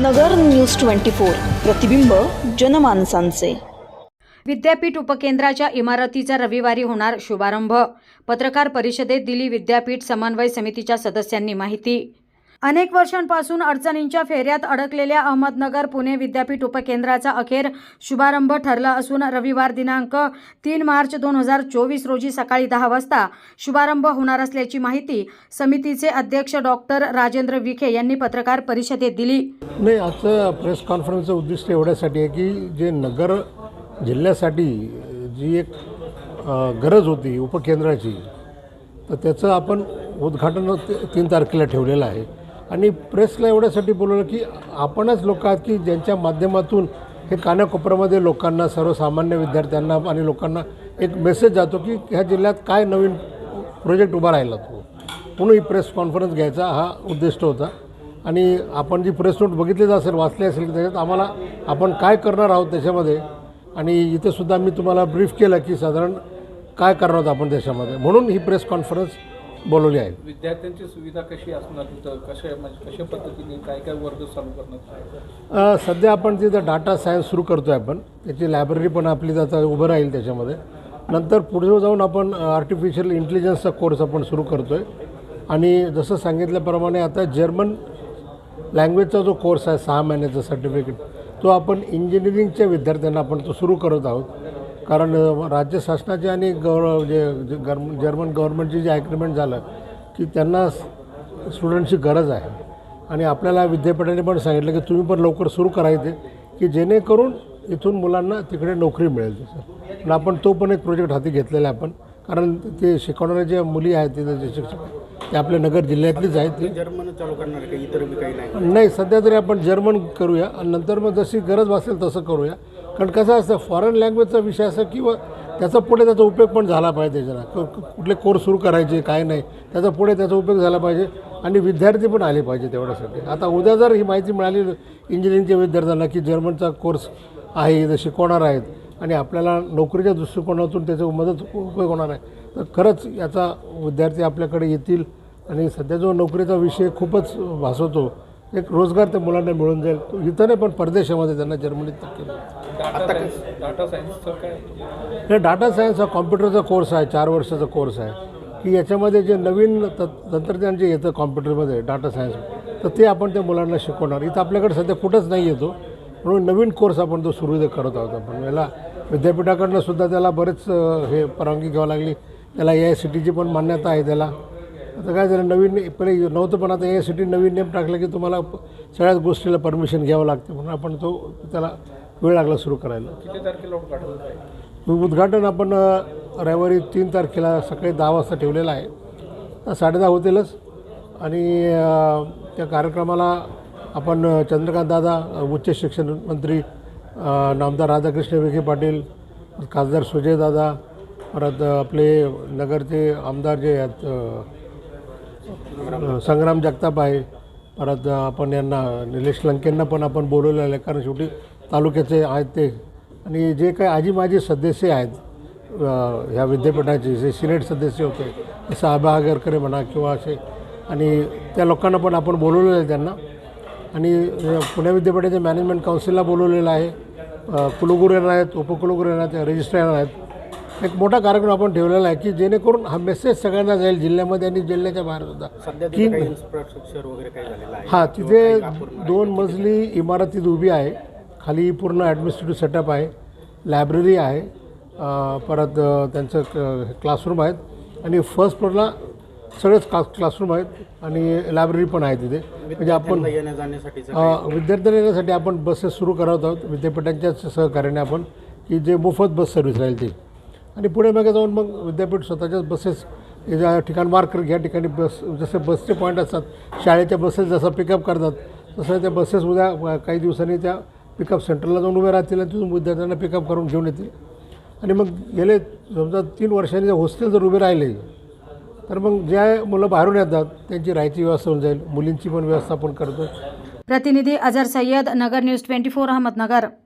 नगर news twenty four. प्रतिबिंब जनमानसांचे. विद्यापीठ उपकेंद्राच्या इमारतीचा रविवारी होणार शुभारंभ. पत्रकार परिषदेत दिली विद्यापीठ समन्वय समितीच्या सदस्यांनी माहिती. अनेक वर्षांपासून अडचणींच्या फेऱ्यात अडकलेल्या अहमदनगर पुणे विद्यापीठ उपकेंद्राचा अखेर शुभारंभ ठरला असून रविवार दिनांक तीन मार्च दोन हजार चोवीस रोजी सकाळी दहा वाजता शुभारंभ होणार असल्याची माहिती समितीचे अध्यक्ष डॉक्टर राजेंद्र विखे यांनी पत्रकार परिषदेत दिली. नाही आजचं प्रेस कॉन्फरन्सचं उद्दिष्ट एवढ्यासाठी आहे की जे नगर जिल्ह्यासाठी जी एक गरज होती उपकेंद्राची तर त्याचं आपण उद्घाटन तीन तारखेला ठेवलेलं आहे. आणि प्रेसला एवढ्यासाठी बोलवलं की आपणच लोक आहात की ज्यांच्या माध्यमातून हे कानाकोपऱ्यामध्ये लोकांना सर्वसामान्य विद्यार्थ्यांना आणि लोकांना एक मेसेज जातो की ह्या जिल्ह्यात काय नवीन प्रोजेक्ट उभा राहिला तो. म्हणून ही प्रेस कॉन्फरन्स घ्यायचा हा उद्दिष्ट होता. आणि आपण जी प्रेस नोट बघितलीच असेल वाचली असेल त्याच्यात आम्हाला आपण काय करणार आहोत त्याच्यामध्ये. आणि इथेसुद्धा मी तुम्हाला ब्रीफ केलं की साधारण काय करणार आहोत आपण त्याच्यामध्ये. म्हणून ही प्रेस कॉन्फरन्स बोलवली आहे. विद्यार्थ्यांची सुविधा कशी असणार तिथं कशा म्हणजे कशा पद्धतीने काय काय वर्ग चालू करण्यात अ, सध्या आपण तिथं डाटा सायन्स सुरू करतो आहे आपण. त्याची लायब्ररी पण आपली आता उभं राहील त्याच्यामध्ये. नंतर पुढे जाऊन आपण आर्टिफिशियल इंटेलिजन्सचा कोर्स आपण सुरू करतो आहे आणि जसं सांगितल्याप्रमाणे आता जर्मन लँग्वेजचा जो कोर्स आहे सहा महिन्याचा सर्टिफिकेट तो आपण इंजिनिअरिंगच्या विद्यार्थ्यांना आपण तो सुरू करत आहोत. कारण राज्य शासनाचे आणि गौरव जे गर्म जर्मन गव्हर्नमेंटची जे ॲग्रीमेंट झालं की त्यांना स्टुडंटची गरज आहे. आणि आपल्याला विद्यापीठाने पण सांगितलं की तुम्ही पण लवकर सुरू करायचे की जेणेकरून इथून मुलांना तिकडे नोकरी मिळेल. तसं आणि आपण तो पण एक प्रोजेक्ट हाती घेतलेला आहे आपण. कारण ते शिकवणाऱ्या ज्या मुली आहेत तिथे जे शिक्षक ते आपल्या नगर जिल्ह्यातलीच आहेत. ती जर्मन चालू करणार आहे का इतर काही नाही. नाही सध्या तरी आपण जर्मन करूया. आणि नंतर मग जशी गरज भासेल तसं करूया. कारण कसं असतं फॉरेन लँग्वेजचा विषय असं किंवा त्याचा पुढे त्याचा उपयोग पण झाला पाहिजे त्याला कुठले कोर्स सुरू करायचे काय नाही त्याचा पुढे त्याचा उपयोग झाला पाहिजे आणि विद्यार्थी पण आले पाहिजे तेवढ्यासाठी. आता उद्या जर ही माहिती मिळाली इंजिनिअरिंगच्या विद्यार्थ्यांना की जर्मनचा कोर्स आहे इथं शिकवणार आहेत आणि आपल्याला नोकरीच्या दृष्टिकोनातून त्याचा मदत उपयोग होणार आहे तर खरंच याचा विद्यार्थी आपल्याकडे येतील आणि सध्या जो नोकरीचा विषय खूपच भासवतो एक रोजगार त्या मुलांना मिळून जाईल. तो इथं नाही पण परदेशामध्ये त्यांना जर्मनीत केलं. डाटा सायन्स डाटा सायन्सचं काय? हे डाटा सायन्स हा कॉम्प्युटरचा कोर्स आहे चार वर्षाचा कोर्स आहे. की याच्यामध्ये जे नवीन त तंत्रज्ञान जे येतं कॉम्प्युटरमध्ये डाटा सायन्स तर ते आपण त्या मुलांना शिकवणार. इथं आपल्याकडे सध्या कुठंच नाही येतो. म्हणून नवीन कोर्स आपण तो सुरू करत आहोत आपण. याला विद्यापीठाकडनं सुद्धा त्याला बरेच हे परवानगी घ्यावं लागली. त्याला ए आय सी टीची पण मान्यता आहे त्याला. आता काय झालं नवीन पहिले नव्हतं पण आता टी नवीन नेम टाकलं की तुम्हाला सगळ्याच गोष्टीला परमिशन घ्यावं लागते. म्हणून आपण तो त्याला वेळ लागला सुरू करायला. किती तारखेला उद्घाटन आहे उद्घाटन आपण रविवारी तीन तारखेला सकाळी दहा वाजता ठेवलेलं आहे. साडेदहा होतीलच. आणि त्या कार्यक्रमाला आपण चंद्रकांत दादा उच्च शिक्षण मंत्री नामदार राधाकृष्ण विखे पाटील खासदार सुजय दादा परत आपले नगरचे आमदार जे आहेत संग्राम जगताप आहे. परत आपण यांना निलेश लंकेंना पण आपण बोलवलेलं आहे कारण शेवटी तालुक्याचे आहेत ते. आणि जे काही आजी माजी सदस्य आहेत ह्या विद्यापीठाचे जे सिनेट सदस्य होते जसं आबा आगरकरे म्हणा किंवा असे आणि त्या लोकांना पण आपण बोलवलेलं आहे त्यांना. आणि पुणे विद्यापीठाच्या मॅनेजमेंट काउन्सिलला बोलवलेलं आहे. कुलगुरू आहेत उपकुलगुरू आहेत रजिस्ट्रार आहेत. एक मोठा कार्यक्रम आपण ठेवलेला आहे की जेणेकरून हा मेसेज सगळ्यांना जाईल जिल्ह्यामध्ये आणि जिल्ह्याच्या बाहेर सुद्धा. की तिथे काही इन्फ्रास्ट्रक्चर वगैरे काही झालेलं आहे. हां तिथे दोन मजली इमारत तिथे उभी आहे. खाली पूर्ण ॲडमिनिस्ट्रेटिव्ह सेटअप आहे. लायब्ररी आहे. परत त्यांचं क्लासरूम आहेत. आणि फर्स्ट फ्लोअरला सगळेच क्लास क्लासरूम आहेत. आणि लायब्ररी पण आहे तिथे. म्हणजे आपण विद्यार्थ्यांना येण्यासाठी आपण बसेस सुरू करत आहोत. विद्यापीठांच्याच सहकार्याने आपण की जे मोफत बस सर्व्हिस राहील ती. आणि पुढे मागे जाऊन मग विद्यापीठ स्वतःच्याच बसेस हे ज्या ठिकाण मार्क या ठिकाणी बस जसे बसचे पॉईंट असतात शाळेच्या बसेस जसं पिकअप करतात तसं त्या बसेस उद्या काही दिवसांनी त्या पिकअप सेंटरला जाऊन उभ्या राहतील आणि तिथून विद्यार्थ्यांना पिकअप करून घेऊन येतील. आणि मग गेले समजा तीन वर्षांनी जर हॉस्टेल जर उभे राहिले तर मग ज्या मुलं बाहेरून येतात त्यांची राहायची व्यवस्था होऊन जाईल मुलींची पण व्यवस्था आपण करतो प्रतिनिधी Azhar Sayyed Nagar news twenty four Ahmednagar.